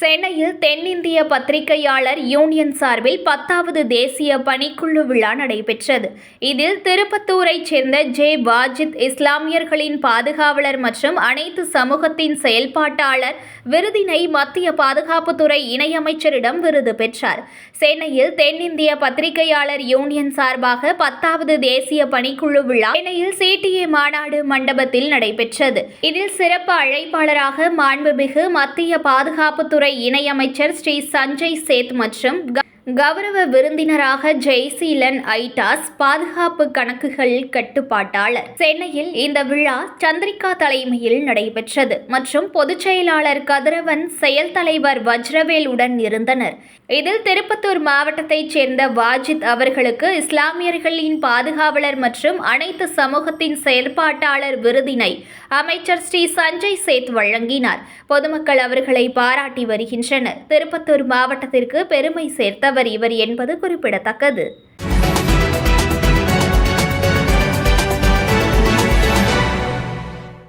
சென்னையில் தென்னிந்திய பத்திரிகையாளர் யூனியன் சார்பில் பத்தாவது தேசிய பணிக்குழு விழா நடைபெற்றது. இதில் திருப்பத்தூரைச் சேர்ந்த ஜே. வாஜித் இஸ்லாமியர்களின் பாதுகாவலர் மற்றும் அனைத்து சமூகத்தின் செயல்பாட்டாளர் விருதினை மத்திய பாதுகாப்புத்துறை இணையமைச்சரிடம் விருது பெற்றார். சென்னையில் தென்னிந்திய பத்திரிகையாளர் யூனியன் சார்பாக பத்தாவது தேசிய பணிக்குழு விழா சென்னையில் சிடிஏ மாநாடு மண்டபத்தில் நடைபெற்றது. இதில் சிறப்பு அழைப்பாளராக மாண்புமிகு மத்திய பாதுகாப்புத்துறை இணையமைச்சர் ஸ்ரீ சஞ்சய் சேத் மற்றும் க- கௌரவ விருந்தினராக ஜெய்சீலன் ஐடாஸ் பாதுகாப்பு கணக்குகள் கட்டுப்பாட்டாளர். சென்னையில் இந்த விழா சந்திரிகா தலைமையில் நடைபெற்றது. மற்றும் பொதுச் செயலாளர் கதிரவன் செயல் தலைவர் வஜ்ரவேல் உடன் இருந்தனர். இதில் திருப்பத்தூர் மாவட்டத்தைச் சேர்ந்த வாஜித் அவர்களுக்கு இஸ்லாமியர்களின் பாதுகாவலர் மற்றும் அனைத்து சமூகத்தின் செயல்பாட்டாளர் விருதினை அமைச்சர் ஸ்ரீ சஞ்சய் சேத் வழங்கினார். பொதுமக்கள் அவர்களை பாராட்டி வருகின்றனர். திருப்பத்தூர் மாவட்டத்திற்கு பெருமை சேர்த்தவர். இவர் என்பது குறிப்பிடத்தக்கது.